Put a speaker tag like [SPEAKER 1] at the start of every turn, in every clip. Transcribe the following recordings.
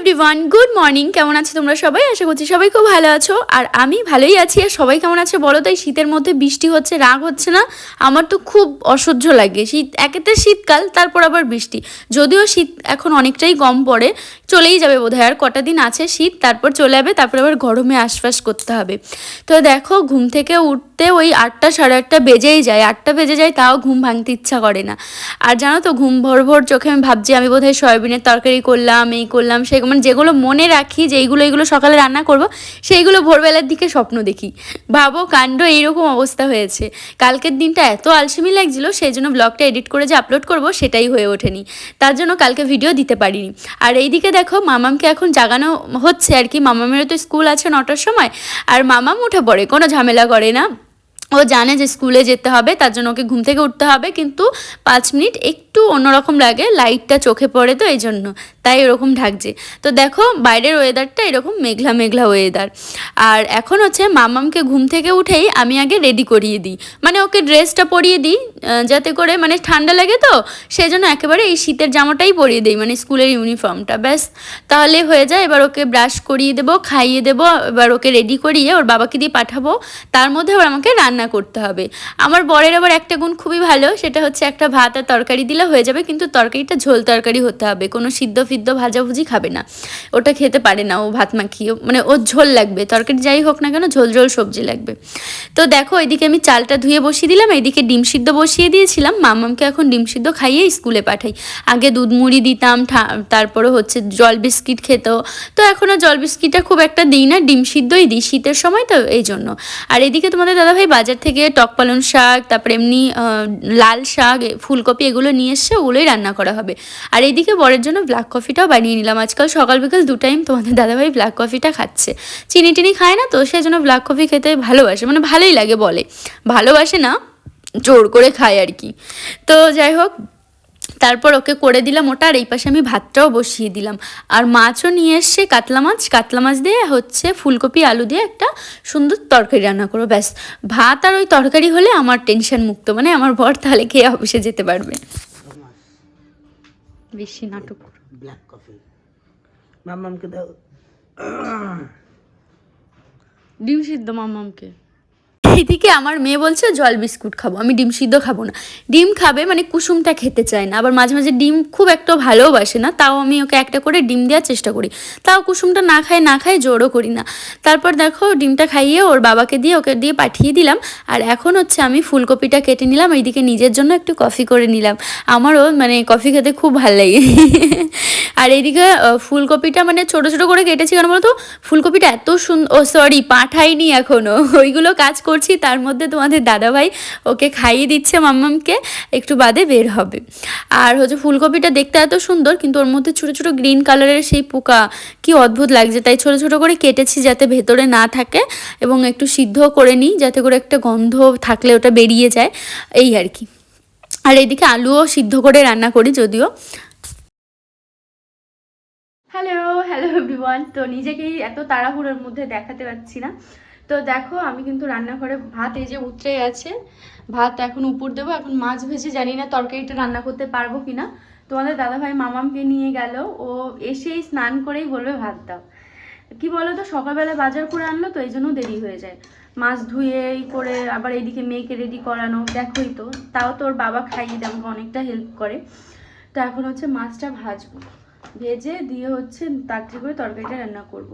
[SPEAKER 1] Everyone good morning কেমন আছো তোমরা সবাই? আশা করছি সবাই খুব ভালো আছো। আর আমি ভালোই আছি, আর সবাই কেমন আছে বলো? তাই শীতের মধ্যে বৃষ্টি হচ্ছে, রাগ হচ্ছে না। আমার তো খুব অসহ্য লাগে। শীত একেতে শীতকাল, তারপর আবার বৃষ্টি। যদিও শীত এখন অনেকটাই কম পড়ে, চলেই যাবে বোধহয়। আর কটা দিন আছে শীত, তারপর চলে যাবে, তারপর আবার গরমে আশপাশ করতে হবে। তো দেখো, ঘুম থেকে উঠতে ওই আটটা সাড়ে আটটা বেজেই যায়। আটটা বেজে যায়, তাও ঘুম ভাঙতে ইচ্ছা করে না। আর জানো তো, ঘুম ভোর ভোর চোখে আমি ভাবছি, আমি বোধহয় সয়াবিনের তরকারি করলাম, এই করলাম, সেই মানে যেগুলো মনে রাখি যে এইগুলো এইগুলো সকালে রান্না করব, সেইগুলো ভোরবেলার দিকে স্বপ্ন দেখি। ভাবো, কাণ্ড এইরকম অবস্থা হয়েছে। কালকের দিনটা এত আলসেমি লাগছিল, সেই জন্য ব্লগটা এডিট করে যে আপলোড করব, সেটাই হয়ে ওঠেনি। তার জন্য কালকে ভিডিও দিতে পারিনি। আর এইদিকে দেখো, মামামকে এখন জাগানো হচ্ছে আর কি। মামামেরও তো স্কুল আছে নটার সময়। আর মামাম উঠে পড়ে, কোনো ঝামেলা করে না। ও জানে যে স্কুলে যেতে হবে, তার জন্য ওকে ঘুম থেকে উঠতে হবে, কিন্তু পাঁচ মিনিট একটু অন্যরকম লাগে লাইটটা চোখে পড়ে তো এই জন্য তাই এরকম ঢাকছে। তো দেখো, বাইরের ওয়েদারটা এরকম মেঘলা মেঘলা ওয়েদার আর এখন হচ্ছে মামামকে ঘুম থেকে উঠেই আমি আগে রেডি করিয়ে দিই। মানে ওকে ড্রেসটা পরিয়ে দিই যাতে করে মানে ঠান্ডা লাগে তো সেই জন্য একেবারে এই শীতের জামাটাই পরিয়ে দিই মানে স্কুলের ইউনিফর্মটা ব্যাস। তাহলে হয়ে যায়, এবার ওকে ব্রাশ করিয়ে দেবো, খাইয়ে দেবো, এবার ওকে রেডি করিয়ে ওর বাবাকে দিয়ে পাঠাবো। তার মধ্যে আবার আমাকে রান্না করতে হবে। আমার বরের আবার একটা গুণ খুবই ভালো, সেটা হচ্ছে একটা ভাত আর তরকারি দিলে হয়ে যাবে, কিন্তু তরকারিটা ঝোল তরকারি হতে হবে, কোনো সিদ্ধ ফিদ্ধ ভাজাভুজি খাবে না। ওটা খেতে পারে না, ও ভাত মাখিয়ে মানে ওর ঝোল লাগবে, তরকারি যাই হোক না কেন ঝোল ঝোল সবজি লাগবে। তো দেখো, এদিকে আমি চালটা ধুয়ে বসিয়ে দিলাম, এদিকে ডিম সিদ্ধ বসিয়ে দিয়েছিলাম, মামামকে এখন ডিম সিদ্ধ খাইয়ে স্কুলে পাঠাই। আগে দুধ মুড়ি দিতাম তারপরে হচ্ছে জল বিস্কিট খেত। তো এখন আর জল বিস্কিটটা খুব একটা দিই না, ডিম সিদ্ধই দিই শীতের সময় তো এই জন্য আর এদিকে তোমাদের দাদাভাই বাজার থেকে টক পালন শাক, তারপরে এমনি লাল শাক ফুলকপি এগুলো নিয়ে এসছে ওগুলোই রান্না করা হবে। আর এইদিকে বরের জন্য ব্ল্যাক কফিটাও বানিয়ে নিলাম। আজকাল সকাল বিকাল দু টাইম তোমাদের দাদাভাই ব্ল্যাক কফিটা খাচ্ছে। চিনি টিনি খায় না তো, সেই জন্য ব্ল্যাক কফি খেতে ভালোবাসে মানে ভালোই লাগে বলে। ভালোবাসে না, জোর করে খায় আর কি। তো যাই হোক তারপর ওকে করে দিলাম ওটা আর এই পাশে আমি ভাতটাও বসিয়ে দিলাম। আর মাছও নিয়ে এসছে কাতলা মাছ। কাতলা মাছ দিয়ে হচ্ছে ফুলকপি আলু দিয়ে একটা সুন্দর তরকারি রান্না করব। ব্যাস ভাত আর ওই তরকারি হলে আমার টেনশন মুক্ত মানে আমার বর তাহলে খেয়ে অফিসে যেতে পারবে। বেশি নাটক। করো।
[SPEAKER 2] ব্ল্যাক কফি মামামকে দাও।
[SPEAKER 1] ডিম সিদ্ধ মামামকে এইদিকে আমার মেয়ে বলছে, জল বিস্কুট খাব, আমি ডিম সিদ্ধ খাব না। ডিম খাবে মানে কুসুমটা খেতে চায় না। আবার মাঝে মাঝে ডিম খুব একটা ভালোবাসে না, তাও আমি ওকে একটা করে ডিম দেওয়ার চেষ্টা করি। তাও কুসুমটা না খায় না খায় জোরও করি না। তারপর দেখো, ডিমটা খাইয়ে ওর বাবাকে দিয়ে, ওকে দিয়ে পাঠিয়ে দিলাম। আর এখন হচ্ছে আমি ফুলকপিটা কেটে নিলাম এইদিকে নিজের জন্য একটু কফি করে নিলাম। আমারও মানে কফি খেতে খুব ভালো লাগে। আর এইদিকে ফুলকপিটা মানে ছোট ছোট করে কেটেছি কারণ বলতো? ফুলকপিটা এত সুন্দর ও সরি, পাঠাইনি এখনও। ওইগুলো কাজ করছি তার মধ্যে তোমাদের দাদাভাই ওকে খাইয়ে দিচ্ছে মাম্মামকে, একটু বাদে বের হবে। আর হচ্ছে ফুলকপিটা দেখতে এত সুন্দর, কিন্তু ওর মধ্যে ছোট ছোট গ্রিন কালারের সেই পোকা কি অদ্ভুত লাগছে। তাই ছোট ছোট করে কেটেছি যাতে ভেতরে না থাকে এবং একটু সিদ্ধ করে নিই যাতে করে একটা গন্ধ থাকলে ওটা বেরিয়ে যায়, এই আর কি। আর এইদিকে আলুও সিদ্ধ করে রান্না করি যদিও। হ্যালো হ্যালো এভরিওয়ান তো নিজেকেই এত তাড়াহুড়োর মধ্যে দেখাতে পারছি না। তো দেখো, আমি কিন্তু রান্নাঘরে ভাত, এই যে উতরে আছে, ভাত এখন উপর দেবো। এখন মাছ ভেজে জানি না তরকারিটা রান্না করতে পারব কিনা। তোমাদের দাদাভাই মামামকে নিয়ে গেল, ও এসেই স্নান করেই বলবে ভাত দাও। কি বলো তো সকালবেলা বাজার করে আনলো তো, এই জন্য দেরি হয়ে যায়। মাছ ধুয়ে করে আবার এইদিকে মেয়েকে রেডি করানো, দেখোই তো। তাও তোর বাবা খাইয়ে দেয় আমাকে অনেকটা হেল্প করে। তো এখন হচ্ছে মাছটা ভাজবো। ভেজে দিয়ে হচ্ছে তাড়াতাড়ি করে তরকারিটা রান্না করব।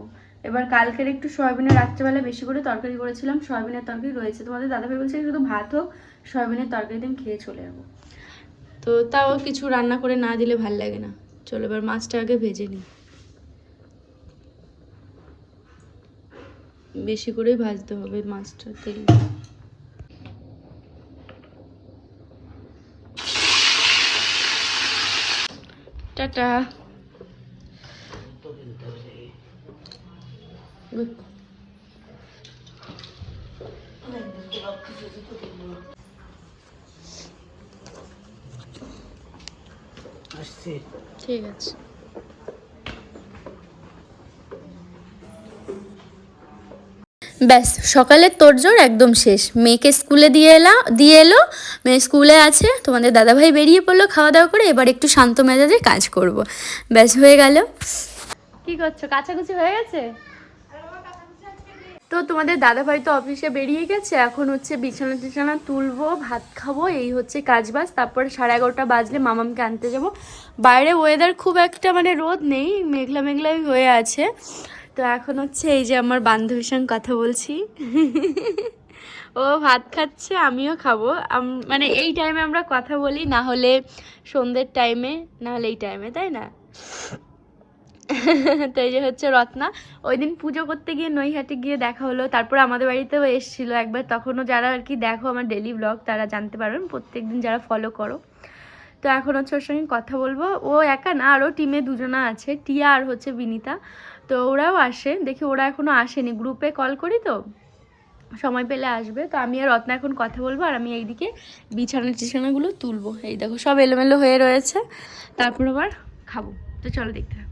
[SPEAKER 1] এবার কালকের একটু সয়াবিনের রাত্রেবেলা বেশি করে তরকারি করেছিলাম, সয়াবিনের তরকারি রয়েছে তোমাদের। দাদাভাই বলছে শুধু ভাত হোক, সয়াবিনের তরকারি দিন খেয়ে চলে যাব। তো তাও কিছু রান্না করে না দিলে ভালো লাগে না। চলো এবার মাছটা আগে ভেজে নিই। বেশি করে ভাজতে হবে মাছটা তেল। টাটা। ঠিক আছে। ব্যাস, সকালের তোড়জোড় একদম শেষ। মেয়েকে স্কুলে দিয়ে এলাম দিয়ে এলো। মেয়ে স্কুলে আছে, তোমাদের দাদাভাই বেরিয়ে পড়ল খাওয়া দাওয়া করে। এবার একটু শান্ত মেজাজে কাজ করব। ব্যাস, হয়ে গেল। কি করছ? কাছাকুচি হয়ে গেছে? তো তোমাদের দাদাভাই তো অফিসে বেরিয়ে গেছে, এখন হচ্ছে বিছানা টিছানা তুলবো, ভাত খাব, এই হচ্ছে কাজ বাজ তারপরে সাড়ে এগারোটা বাজলে মামামকে আনতে যাব। বাইরে ওয়েদার খুব একটা মানে রোদ নেই, মেঘলা মেঘলাই হয়ে আছে। তো এখন হচ্ছে এই যে আমার বান্ধবীর সঙ্গে কথা বলছি। ও ভাত খাচ্ছে, আমিও খাব। মানে এই টাইমে আমরা কথা বলি, না হলে সন্ধ্যের টাইমে না হলে এই টাইমে তাই না? তো এই যে হচ্ছে রত্না ওই দিন পুজো করতে গিয়ে নৈহাটে গিয়ে দেখা হলো। তারপর আমাদের বাড়িতেও এসেছিল একবার। তখনও যারা আর কি দেখো আমার ডেলি ব্লগ তারা জানতে পারবেন। প্রত্যেকদিন যারা ফলো করো। তো এখন হচ্ছে ওর সঙ্গে কথা বলব। ও একা না, আরও টিমে দুজনা আছে। টিয়া আর হচ্ছে বিনিতা। তো ওরাও আসে। দেখি ওরা এখনও আসেনি। গ্রুপে কল করি তো, সময় পেলে আসবে। তো আমি আর রত্না এখন কথা বলব আর আমি এইদিকে বিছানা টিছানাগুলো তুলবো। এই দেখো সব এলোমেলো হয়ে রয়েছে। তারপর আবার খাব। তো চলো দেখতে।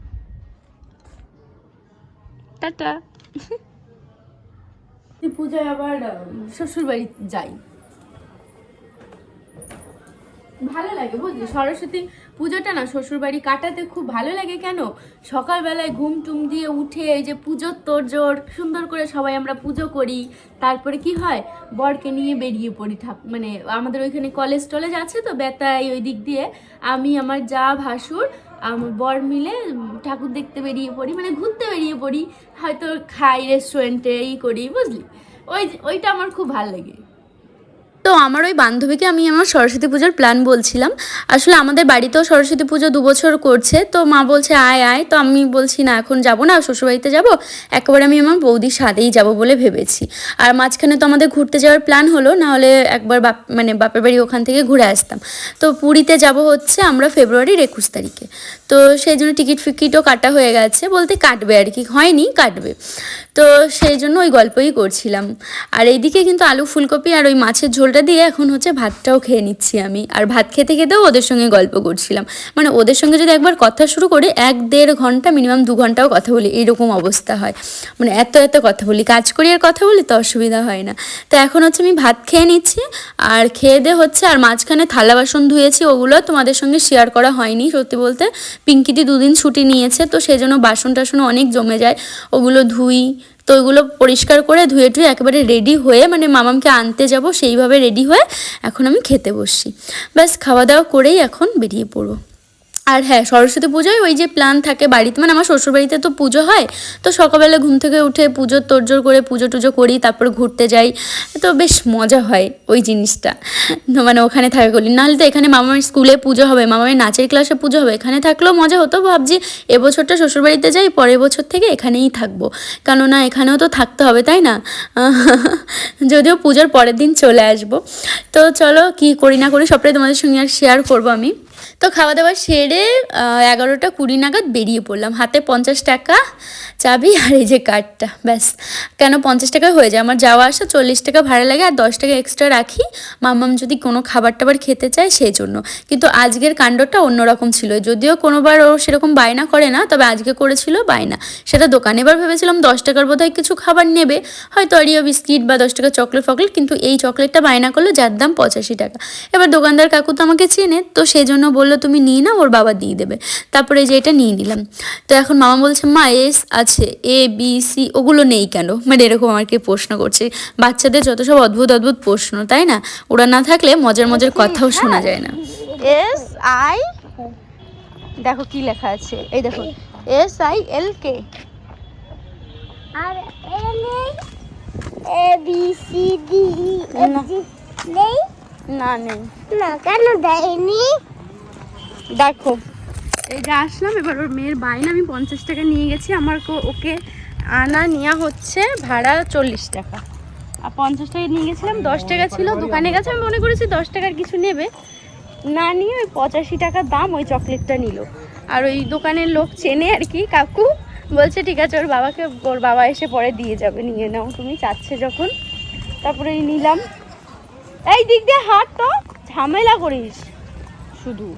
[SPEAKER 1] টাটা। পূজায় আবার শ্বশুর বাড়ি যাই। ভালো লাগে, বুঝলি? সরস্বতী পুজোটা না শ্বশুর বাড়ি কাটাতে খুব ভালো লাগে, কেন? সকালবেলায় ঘুম টুম দিয়ে উঠে এই যে পুজোর তোড়জোড়, সুন্দর করে সবাই আমরা পুজো করি। তারপরে কি হয়? বরকে নিয়ে বেরিয়ে পড়ি ঠাক মানে আমাদের ওইখানে কলেজ টলেজ আছে তো বেতাই ওই দিক দিয়ে। আমি, আমার যা ভাসুর আমার বর মিলে ঠাকুর দেখতে বেরিয়ে পড়ি মানে ঘুরতে বেরিয়ে পড়ি। হয়তো খাই রেস্টুরেন্টে ই করি, বুঝলি? ওই ওইটা আমার খুব ভালো লাগে। তো আমার ওই বান্ধবীকে আমি আমার সরস্বতী পুজোর প্ল্যান বলছিলাম। আসলে আমাদের বাড়িতেও সরস্বতী পুজো দু বছর করছে, তো মা বলছে, আয় আয়। তো আমি বলছি, না, এখন যাব না, শ্বশুরবাড়িতে যাব। একেবারে আমি আমার বৌদির সাথেই যাব বলে ভেবেছি। আর মাঝখানে তো আমাদের ঘুরতে যাওয়ার প্ল্যান হলো নাহলে একবার বাপ মানে বাপের বাড়ি ওখান থেকে ঘুরে আসতাম। তো পুরীতে যাব হচ্ছে আমরা ফেব্রুয়ারির একুশ তারিখে। তো সেই জন্য টিকিট ফিকিটও কাটা হয়ে গেছে, বলতে কাটবে আর কি, হয়নি, কাটবে। তো সেই জন্য ওই গল্পই করছিলাম। আর এইদিকে কিন্তু আলু ফুলকপি আর ওই মাছের ঝোলটা দিয়ে এখন হচ্ছে ভাতটাও খেয়ে নিচ্ছি আমি। আর ভাত খেতে খেতেও ওদের সঙ্গে গল্প করছিলাম। মানে ওদের সঙ্গে যদি একবার কথা শুরু করি, এক দেড় ঘণ্টা মিনিমাম দু ঘন্টাও কথা বলি, এইরকম অবস্থা হয়। মানে এত এত কথা বলি, কাজ করি আর কথা বলি তো অসুবিধা হয় না। তো এখন হচ্ছে আমি ভাত খেয়ে নিচ্ছি, আর খেয়ে দিয়ে হচ্ছে আর মাঝখানে থালা বাসন ধুয়েছি, ওগুলো তোমাদের সঙ্গে শেয়ার করা হয়নি। সত্যি বলতে পিঙ্কিদি দুদিন ছুটি নিয়েছে, তো সেই জন্য বাসন টাসন অনেক জমে যায়। ওগুলো ধুই তো ওইগুলো পরিষ্কার করে ধুয়ে টুয়ে একেবারে রেডি হয়ে মানে মামামকে আনতে যাব সেইভাবে রেডি হয়ে এখন আমি খেতে বসছি। ব্যাস, খাওয়া দাওয়া করেই এখন বেরিয়ে পড়ব। আর হ্যাঁ সরস্বতী পুজোয় ওই যে প্ল্যান থাকে বাড়িতে মানে আমার শ্বশুরবাড়িতে তো পুজো হয়, তো সকালবেলা ঘুম থেকে উঠে পুজোর তোড়জোড় করে পুজো টুজো করি, তারপর ঘুরতে যাই, তো বেশ মজা হয় ওই জিনিসটা। মানে ওখানে থাকা করি। নাহলে তো এখানে মামার স্কুলে পুজো হবে, মামার নাচের ক্লাসে পুজো হবে, এখানে থাকলেও মজা হতো, ভাবছি এবছরটা শ্বশুরবাড়িতে যাই, পরের বছর থেকে এখানেই থাকব। কেননা এখানেও তো থাকতে হবে, তাই না? যদিও পুজোর পরের দিন চলে আসব। তো চলো কি করি না করি সবটাই তোমাদের সঙ্গে আর শেয়ার করব আমি। তো খাওয়া দাওয়া সেরে এগারোটা কুড়ি নাগাদ বেরিয়ে পড়লাম। হাতে পঞ্চাশ টাকা চাবি আর এই যে কার্ডটা ব্যাস। কেন পঞ্চাশ টাকা হয়ে যায়? আমার যাওয়া আসা চল্লিশ টাকা ভাড়া লাগে আর দশ টাকা এক্সট্রা রাখি। মাম্মাম যদি কোনো খাবার টাবার খেতে চায় সেই জন্য কিন্তু আজকের কাণ্ডটা অন্যরকম ছিল। যদিও কোনোবার ও সেরকম বায়না করে না, তবে আজকে করেছিল বায়না। সেটা দোকানে এবার ভেবেছিলাম দশ টাকার বোধহয় কিছু খাবার নেবে। হয়তো অরিও বিস্কিট বা দশ টাকা চকলেট ফকলেট, কিন্তু এই চকলেটটা বায়না করল যার দাম পঁচাশি টাকা। এবার দোকানদার কাকু তো আমাকে চেনে, তো সেই জন্য বলল তুমি নিয়ে নাও ওর বাবা দিয়ে দেবে। তারপরে যে এটা নিয়ে নিলাম। তো এখন মামা বলছে মা এস আছে এ বি সি ওগুলো নেই কেন? মানে এরকম আমাকে প্রশ্ন করছে। বাচ্চাদের যত সব অদ্ভুত অদ্ভুত প্রশ্ন তাই না? ওরা না থাকলে মজার মজার কথাও শোনা যায় না। এস আই দেখো কি লেখা আছে। এই দেখো এস আই এল কে।
[SPEAKER 3] আর এ নেই A B C D E F G নেই?
[SPEAKER 1] না নেই।
[SPEAKER 3] না কেন দেয়নি?
[SPEAKER 1] দেখো। এই যে আসলাম, এবার ওর মেয়ের বাইনা আমি পঞ্চাশ টাকা নিয়ে গেছি। আমার ওকে আনা নেওয়া হচ্ছে ভাড়া চল্লিশ টাকা। আর পঞ্চাশ টাকা নিয়ে গেছিলাম, দশ টাকা ছিল, দোকানে গেছে, আমি মনে করেছি দশ টাকার কিছু নেবে। না নিয়ে ওই পঁচাশি টাকার দাম ওই চকলেটটা নিল। আর ওই দোকানের লোক চেনে আর কি, কাকু বলছে, ঠিক আছে, ওর বাবাকে, ওর বাবা এসে পরে দিয়ে যাবে, নিয়ে নাও, তুমি চাচ্ছে যখন। তারপরে নিলাম। এই দিক দিয়ে হাট তো ঝামেলা করিস। শুধু।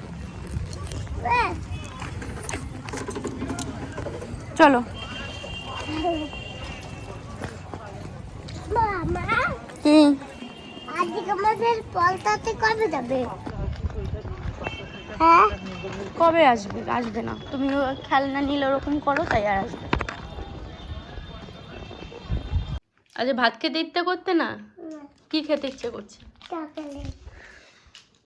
[SPEAKER 1] চলো। কি?
[SPEAKER 3] আজকে আমাদের পলতাতে কবে যাবে? হ্যাঁ?
[SPEAKER 1] কবে আসবে? আসবে না। তুমি খেলনা নিলে ওরকম করো তাই আর আসবে। আচ্ছা ভাত খেতে ইচ্ছে করতে না? কি খেতে ইচ্ছে করছে?